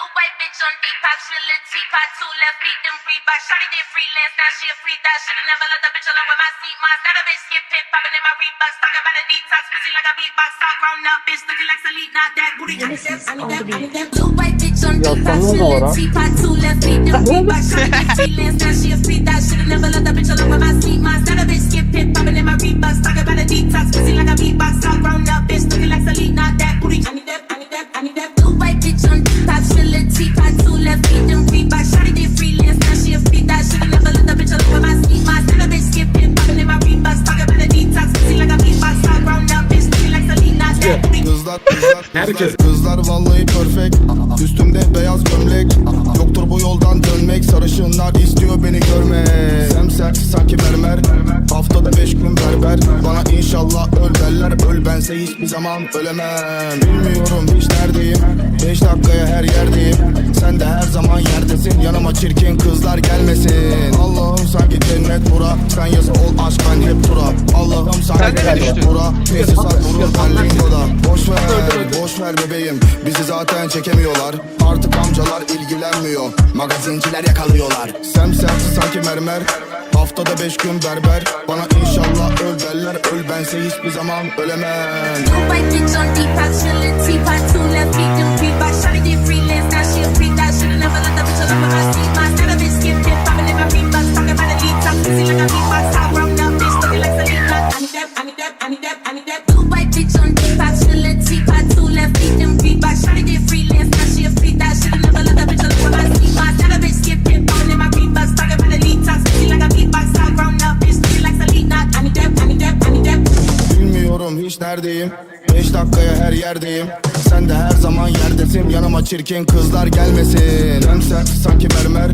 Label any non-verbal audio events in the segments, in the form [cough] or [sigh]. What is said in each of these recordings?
Two white bitch on Depop, she a little teapot, two left feet, them Reebok. Shawty did freelance, now she a free thot. Shoulda never let the bitch alone with my seat moss. Now the bitch skip pit, popping in my Reeboks. Talk about a detox, pussy like a beatbox. All grown up, bitch looking like Celine, not that booty. I need that, I need that, I need that. Two white bitch on Depop, she a little teapot, two left feet, them [laughs] Reebok. Shawty did freelance, now she a free thot. Shoulda never let the Kızlar kızlar Herkes. kızlar, vallahi perfect. Üstümde beyaz gömlek. Yoktur bu yoldan dönmek. Sarışınlar istiyor beni görmek. Semsert sanki mermer. Haftada beş gün berber. Bana inşallah öl derler. Öl bense hiçbir zaman ölemem. Bilmiyorum hiç neredeyim. Beş dakikaya her yerdeyim. Sen de her zaman yerdesin. Yanıma çirkin kızlar gelmesin cennet bura Sen yazı ol aşk ben hep tura. Allah'ım Sen cennet düştün? bura. Tesisat vurur ben lingoda Boş ver, boş ver bebeğim. Bizi zaten çekemiyorlar. Artık amcalar ilgilenmiyor. Magazinciler yakalıyorlar. Semsert sanki mermer. Haftada beş gün berber. Bana inşallah öl derler. Öl bense hiçbir zaman ölemem neredeyim Beş dakikaya her yerdeyim. Sen de her zaman yerdesin. Yanıma çirkin kızlar gelmesin. Semsert sanki mermer.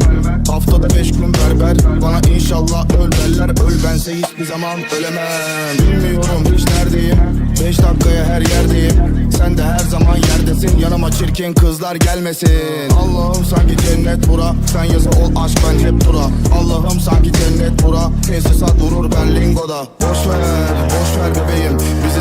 Haftada beş gün berber. Bana inşallah öl derler. Öl bense hiçbir zaman ölemem. Bilmiyorum hiç neredeyim. Beş dakikaya her yerdeyim. Sen de her zaman yerdesin. Yanıma çirkin kızlar gelmesin. Allah'ım sanki cennet bura. Sen yazı ol aşk ben hep tura Allah'ım sanki cennet bura. Tesisat vurur ben lingoda. Boş ver, boş ver bebeğim